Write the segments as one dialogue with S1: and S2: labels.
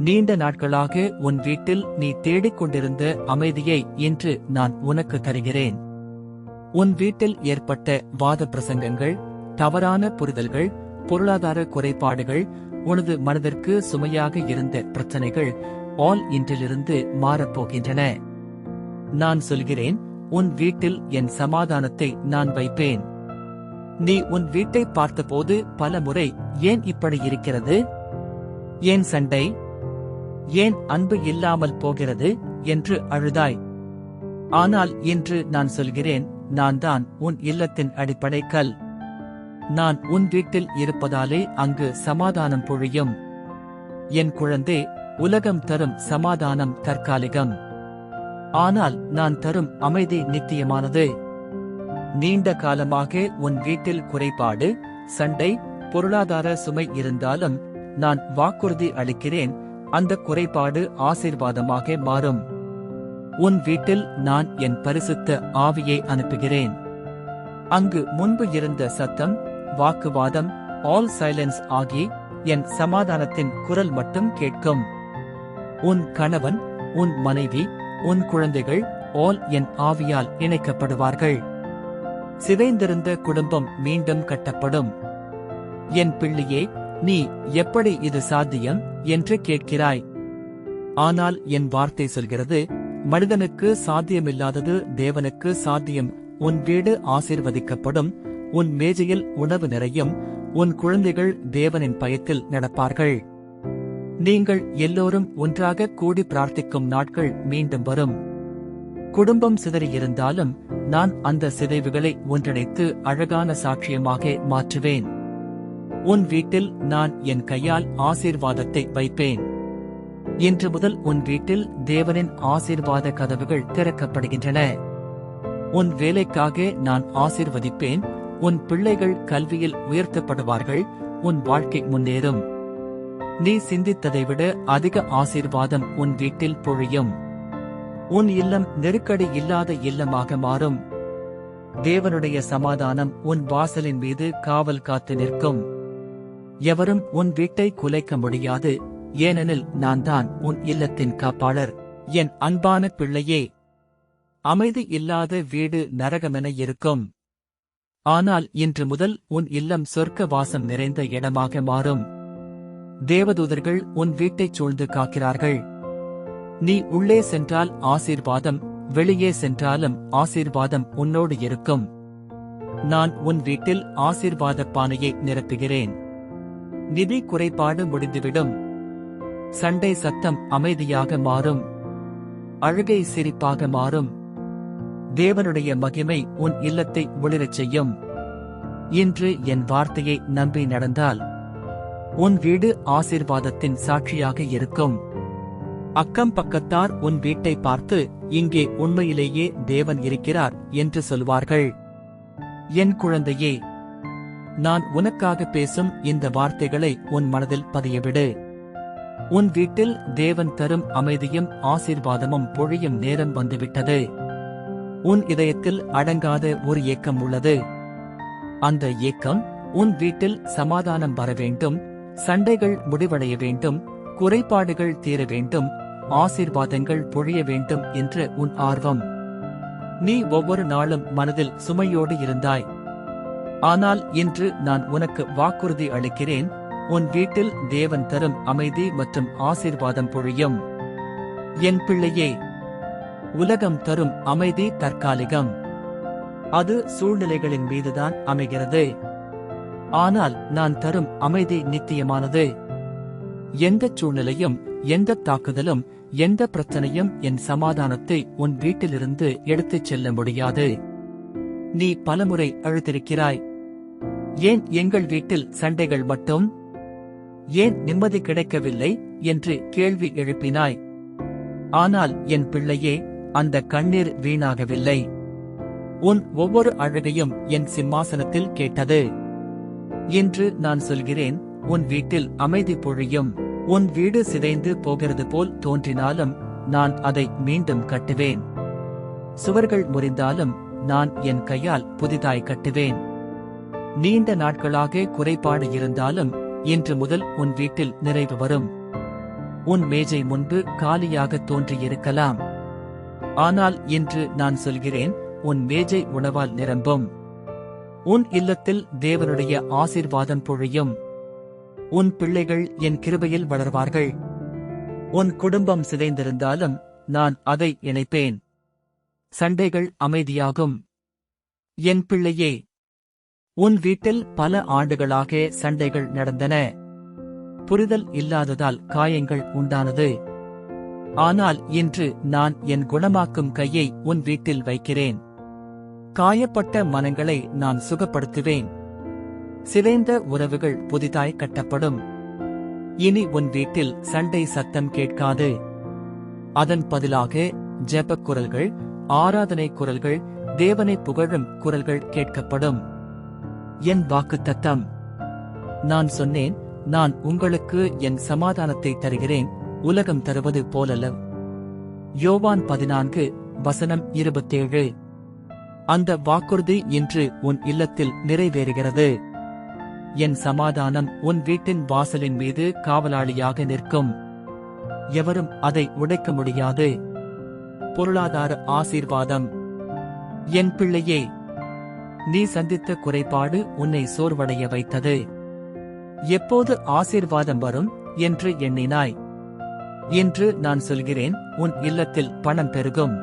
S1: நீண்ட நாட்களாக உன் வீட்டில் நீ தேடிக் கொண்டிருந்த அமைதியை இன்று நான் உனக்கு தருகிறேன். உன் வீட்டில் ஏற்பட்ட வாத பிரசங்கங்கள் தவறான புரிதல்கள் பொருளாதார குறைபாடுகள் உனது மனதிற்கு சுமையாக இருந்த பிரச்சனைகள் ஆல் இன்றிலிருந்து மாறப்போகின்றன. நான் சொல்கிறேன் உன் வீட்டில் என் சமாதானத்தை நான் வைப்பேன். நீ உன் வீட்டை பார்த்தபோது பல முறை ஏன் இப்படி இருக்கிறது? ஏன் சண்டை? ஏன் அன்பு இல்லாமல் போகிறது என்று அழுதாய்? ஆனால் இன்று நான் சொல்கிறேன் நான் தான் உன் இல்லத்தின் அடிப்படை கல். நான் உன் வீட்டில் இருப்பதாலே அங்கு சமாதானம் பொழியும். என் குழந்தை உலகம் தரும் சமாதானம் தற்காலிகம். ஆனால் நான் தரும் அமைதி நித்தியமானது. நீண்ட காலமாக உன் வீட்டில் குறைபாடு சண்டை பொருளாதார சுமை இருந்தாலும் நான் வாக்குறுதி அளிக்கிறேன் அந்த குறைபாடு ஆசீர்வாதமாக மாறும். உன் வீட்டில் நான் என் பரிசுத்த ஆவியை அனுப்புகிறேன். அங்கு முன்பு இருந்த சத்தம் வாக்குவாதம் ஆல் சைலன்ஸ் ஆகி என் சமாதானத்தின் குரல் மட்டும் கேட்கும். உன் கணவன் உன் மனைவி உன் குழந்தைகள் ஆல் என் ஆவியால் இணைக்கப்படுவார்கள். சிதைந்திருந்த குடும்பம் மீண்டும் கட்டப்படும். என் பிள்ளையே நீ எப்படி இது சாத்தியம் என்று கேட்கிறாய். ஆனால் என் வார்த்தை சொல்கிறது மனிதனுக்கு சாத்தியமில்லாதது தேவனுக்கு சாத்தியம். உன் வீடு ஆசிர்வதிக்கப்படும் உன் மேஜையில் உணவு நிறையும் உன் குழந்தைகள் தேவனின் பயத்தில் நடப்பார்கள். நீங்கள் எல்லோரும் ஒன்றாக கூடி பிரார்த்திக்கும் நாட்கள் மீண்டும் வரும். குடும்பம் சிதறியிருந்தாலும் நான் அந்த சிதைவுகளை ஒன்றிணைத்து அழகான சாட்சியமாக மாற்றுவேன். உன் வீட்டில் நான் என் கையால் ஆசீர்வாதத்தை வைப்பேன். இன்று முதல் உன் வீட்டில் தேவனின் ஆசீர்வாத கதவுகள் திறக்கப்படுகின்றன. உன் வேலைக்காக நான் ஆசீர்வதிப்பேன். உன் பிள்ளைகள் கல்வியில் உயர்த்தப்படுவார்கள். உன் வாழ்க்கை முன்னேறும். நீ சிந்தித்ததை விட அதிக ஆசீர்வாதம் உன் வீட்டில் பொழியும். உன் இல்லம் நெருக்கடி இல்லாத இல்லமாக மாறும். தேவனுடைய சமாதானம் உன் வாசலின் மீது காவல் காத்து நிற்கும். எவரும் உன் வீட்டை குலைக்க முடியாது ஏனெனில் நான் தான் உன் இல்லத்தின் காப்பாளர் என் அன்பான பிள்ளையே. அமைதி இல்லாத வீடு நரகமென இருக்கும். ஆனால் இன்று முதல் உன் இல்லம் சொர்க்க வாசம் நிறைந்த இடமாக மாறும். தேவதூதர்கள் உன் வீட்டைச் சூழ்ந்து காக்கிறார்கள். நீ உள்ளே சென்றால் ஆசீர்வாதம் வெளியே சென்றாலும் ஆசீர்வாதம் உன்னோடு இருக்கும். நான் உன் வீட்டில் ஆசீர்வாத பானையை நிரப்புகிறேன். நிதி குறைபாடு முடிந்துவிடும். சண்டை சத்தம் அமைதியாக மாறும். அழுகை சிரிப்பாக மாறும். தேவனுடைய மகிமை உன் இல்லத்தை ஒளிரச் செய்யும். இன்று என் வார்த்தையை நம்பி நடந்தால் உன் வீடு ஆசீர்வாதத்தின் சாட்சியாக இருக்கும். அக்கம் பக்கத்தார் உன் வீட்டை பார்த்து இங்கே உண்மையிலேயே தேவன் இருக்கிறார் என்று சொல்வார்கள். என் குழந்தையே நான் உனக்காக பேசும் இந்த வார்த்தைகளை உன் மனதில் பதியவிடு. உன் வீட்டில் தேவன் தரும் அமைதியும் ஆசீர்வாதமும் பொழியும் நேரம் வந்துவிட்டது. உன் இதயத்தில் அடங்காத ஒரு ஏக்கம் உள்ளது. அந்த ஏக்கம் உன் வீட்டில் சமாதானம் வர வேண்டும் சண்டைகள் முடிவடைய வேண்டும் குறைபாடுகள் தீர வேண்டும் ஆசீர்வாதங்கள் பொழிய வேண்டும் என்ற உன் ஆர்வம். நீ ஒவ்வொரு நாளும் மனதில் சுமையோடு இருந்தாய். ஆனால் இன்று நான் உனக்கு வாக்குறுதி அளிக்கிறேன் உன் வீட்டில் தேவன் தரும் அமைதி மற்றும் ஆசீர்வாதம் பொழியும். என் பிள்ளையே உலகம் தரும் அமைதி தற்காலிகம். அது சூழ்நிலைகளின் மீதுதான் அமைகிறது. ஆனால் நான் தரும் அமைதி நித்தியமானது. எந்த சூழ்நிலையும் எந்த தாக்குதலும் எந்த பிரச்சனையும் என் சமாதானத்தை உன் வீட்டிலிருந்து எடுத்துச் செல்ல முடியாது. நீ பலமுறை அழுத்திருக்கிறாய் ஏன் எங்கள் வீட்டில் சண்டைகள் மட்டும்? ஏன் நிம்மதி கிடைக்கவில்லை? என்று கேள்வி எழுப்பினாய். ஆனால் என் பிள்ளையே அந்த கண்ணீர் வீணாகவில்லை. உன் ஒவ்வொரு அழகையும் என் சிம்மாசனத்தில் கேட்டது. இன்று நான் சொல்கிறேன் உன் வீட்டில் அமைதி பொழியும். உன் வீடு சிதைந்து போகிறது போல் தோன்றினாலும் நான் அதை மீண்டும் கட்டுவேன். சுவர்கள் முறிந்தாலும் நான் என் கையால் புதிதாய் கட்டுவேன். நீண்ட நாட்களாக குறைபாடு இருந்தாலும் இன்று முதல் உன் வீட்டில் நிறைவு வரும். உன் மேஜை முன்பு காலியாக தோன்றியிருக்கலாம். ஆனால் இன்று நான் சொல்கிறேன் உன் மேஜை உணவால் நிரம்பும். உன் இல்லத்தில் தேவனுடைய ஆசீர்வாதம் பொழியும். உன் பிள்ளைகள் என் கிருபையில் வளர்வார்கள். உன் குடும்பம் சிதைந்திருந்தாலும் நான் அதை இணைப்பேன். சண்டைகள் அமைதியாகும். என் பிள்ளையே உன் வீட்டில் பல ஆண்டுகளாக சண்டைகள் நடந்தன. புரிதல் இல்லாததால் காயங்கள் உண்டானது. ஆனால் இன்று நான் என் குணமாக்கும் கையை உன் வீட்டில் வைக்கிறேன். காயப்பட்ட மனங்களை நான் சுகப்படுத்துவேன். சிதைந்த உறவுகள் புதிதாய் கட்டப்படும். இனி உன் வீட்டில் சண்டை சத்தம் கேட்காது. அதன் பதிலாக ஜெபக் குரல்கள் ஆராதனை குரல்கள் தேவனை புகழும் குரல்கள் கேட்கப்படும். என் வாக்குத்தத்தம் நான் சொன்னேன் நான் உங்களுக்கு என் சமாதானத்தை தருகிறேன் உலகம் தருவது போலல்ல. யோவான் பதினான்கு வசனம் இருபத்தேழு. அந்த வாக்குறுதி இன்று உன் இல்லத்தில் நிறைவேறுகிறது. என் சமாதானம் உன் வீட்டின் வாசலின் மீது காவலாளியாக நிற்கும். எவரும் அதை உடைக்க முடியாது. பொருளாதார ஆசீர்வாதம். என் பிள்ளையே நீ சந்தித்த குறைபாடு உன்னை சோர்வடைய வைத்தது. எப்போது ஆசீர்வாதம் வரும் என்று எண்ணினாய். இன்று நான் சொல்கிறேன் உன் இல்லத்தில் பணம் பெருகும்.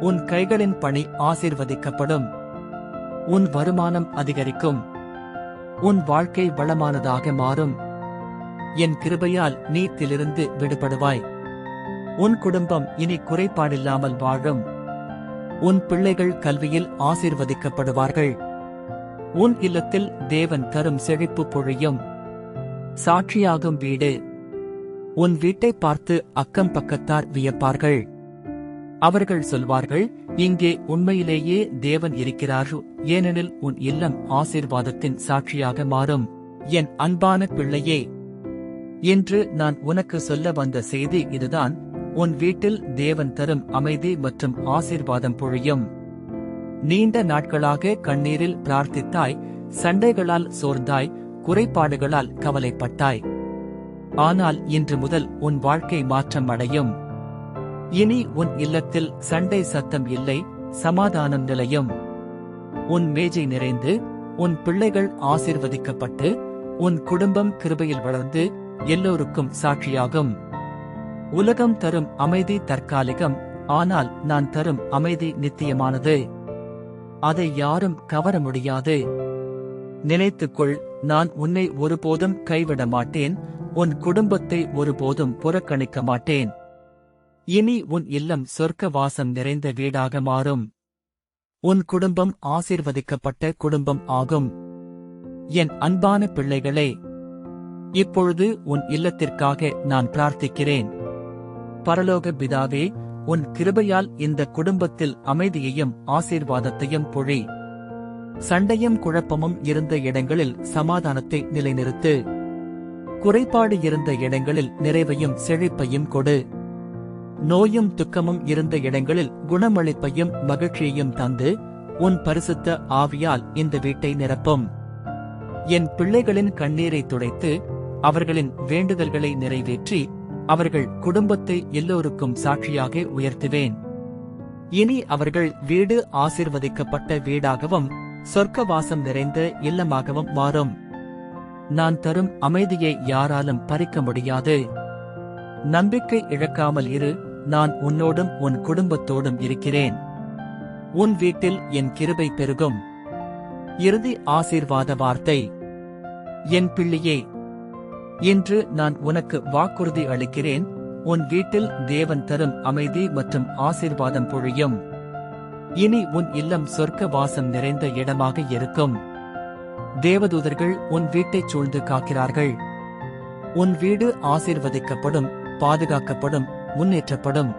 S1: உன் கைகளின் பணி ஆசீர்வதிக்கப்படும். உன் வருமானம் அதிகரிக்கும். உன் வாழ்க்கை வளமானதாக மாறும். என் கிருபையால் நீத்திலிருந்து விடுபடுவாய். உன் குடும்பம் இனி குறைபாடில்லாமல் வாழும். உன் பிள்ளைகள் கல்வியில் ஆசிர்வதிக்கப்படுவார்கள். உன் இல்லத்தில் தேவன் தரும் செழிப்பு பொழியும். சாட்சியாகும் வீடு. உன் வீட்டை பார்த்து அக்கம் பக்கத்தார் வியப்பார்கள். அவர்கள் சொல்வார்கள் இங்கே உண்மையிலேயே தேவன் இருக்கிறார் ஏனெனில் உன் இல்லம் ஆசீர்வாதத்தின் சாட்சியாக மாறும். என் அன்பான பிள்ளையே என்று நான் உனக்கு சொல்ல வந்த செய்தி இதுதான். உன் வீட்டில் தேவன் தரும் அமைதி மற்றும் ஆசீர்வாதம் பொழியும். நீண்ட நாட்களாக கண்ணீரில் பிரார்த்தித்தாய் சண்டைகளால் சோர்ந்தாய் குறைபாடுகளால் கவலைப்பட்டாய். ஆனால் இன்று முதல் உன் வாழ்க்கை மாற்றம் அடையும். இனி உன் இல்லத்தில் சண்டை சத்தம் இல்லை சமாதானம் நிலையும். உன் மேஜை நிறைந்து உன் பிள்ளைகள் ஆசீர்வதிக்கப்பட்டு உன் குடும்பம் கிருபையில் வளர்ந்து எல்லோருக்கும் சாட்சியாகும். உலகம் தரும் அமைதி தற்காலிகம் ஆனால் நான் தரும் அமைதி நித்தியமானது. அதை யாரும் கவர முடியாது. நினைத்துக்கொள் நான் உன்னை ஒருபோதும் கைவிட மாட்டேன் உன் குடும்பத்தை ஒருபோதும் புறக்கணிக்க மாட்டேன். இனி உன் இல்லம் சொர்க்க வாசம் நிறைந்த வீடாக மாறும். உன் குடும்பம் ஆசீர்வதிக்கப்பட்ட குடும்பம் ஆகும். என் அன்பான பிள்ளைகளே இப்பொழுது உன் இல்லத்திற்காக நான் பிரார்த்திக்கிறேன். பரலோக பிதாவே உன் கிருபையால் இந்த குடும்பத்தில் அமைதியையும் ஆசீர்வாதத்தையும் பொழி. சண்டையும் குழப்பமும் இருந்த இடங்களில் சமாதானத்தை நிலைநிறுத்து. குறைபாடு இருந்த இடங்களில் நிறைவையும் செழிப்பையும் கொடு. நோயும் துக்கமும் இருந்த இடங்களில் குணமளிப்பையும் மகிழ்ச்சியையும் தந்து உன் பரிசுத்த ஆவியால் இந்த வீட்டை நிரப்பும். என் பிள்ளைகளின் கண்ணீரை துடைத்து அவர்களின் வேண்டுதல்களை நிறைவேற்றி அவர்கள் குடும்பத்தை எல்லோருக்கும் சாட்சியாக உயர்த்துவேன். இனி அவர்கள் வீடு ஆசிர்வதிக்கப்பட்ட வீடாகவும் சொர்க்கவாசம் நிறைந்த இல்லமாகவும் மாறும். நான் தரும் அமைதியை யாராலும் பறிக்க முடியாது. நம்பிக்கை இழக்காமல் இரு நான் உன்னோடும் உன் குடும்பத்தோடும் இருக்கிறேன். உன் வீட்டில் என் கிருபை பெருகும். இறுதி ஆசீர்வாத வார்த்தை. என் பிள்ளையே இன்று நான் உனக்கு வாக்குறுதி அளிக்கிறேன் உன் வீட்டில் தேவன் தரும் அமைதி மற்றும் ஆசீர்வாதம் பொழியும். இனி உன் இல்லம் சொர்க்க வாசம் நிறைந்த இடமாக இருக்கும். தேவதூதர்கள் உன் வீட்டைச் சூழ்ந்து காக்கிறார்கள். உன் வீடு ஆசீர்வதிக்கப்படும் பாதுகாக்கப்படும் முன்னேற்றப்படும்.